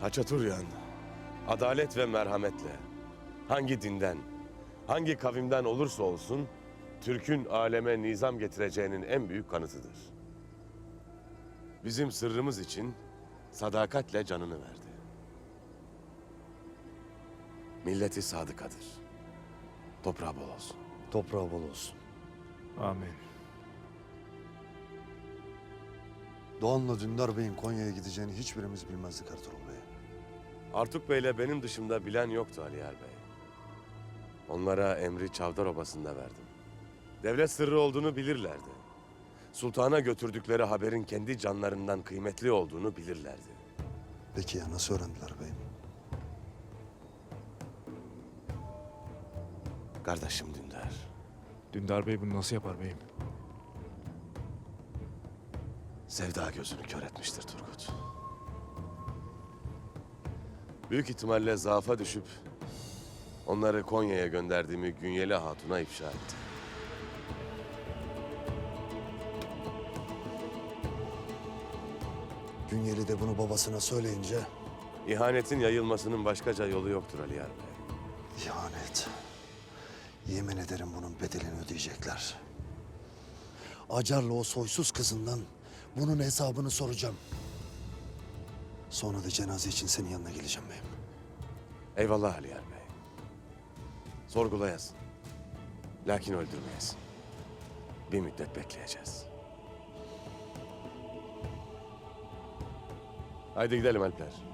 Haçaturyan, adalet ve merhametle, hangi dinden, hangi kavimden olursa olsun, Türk'ün aleme nizam getireceğinin en büyük kanıtıdır. Bizim sırrımız için sadakatle canını verdi. Milleti sadıkadır. Toprağı bol olsun. Toprağı bol olsun. Amin. Doğan'la Dündar Bey'in Konya'ya gideceğini hiçbirimiz bilmezdik Ertuğrul Bey. Artuk Bey'le benim dışımda bilen yoktu Aliyar Bey. Onlara emri Çavdar Obası'nda verdim. Devlet sırrı olduğunu bilirlerdi. Sultana götürdükleri haberin kendi canlarından kıymetli olduğunu bilirlerdi. Peki ya nasıl öğrendiler beyim? Kardeşim Dündar, Dündar Bey bunu nasıl yapar beyim? Sevda gözünü kör etmiştir Turgut. Büyük ihtimalle zaafa düşüp onları Konya'ya gönderdiğimi Günyeli Hatun'a ifşa etti. Günyeli de bunu babasına söyleyince İhanetin yayılmasının başkaca yolu yoktur Aliyar Bey. ihanet. Yemin ederim bunun bedelini ödeyecekler. Acar'la o soysuz kızından bunun hesabını soracağım. Sonra da cenaze için senin yanına geleceğim beyim. Eyvallah Aliyar Bey. Sorgulayasın. Lakin öldürmeyesin. Bir müddet bekleyeceğiz. Haydi gidelim Alper.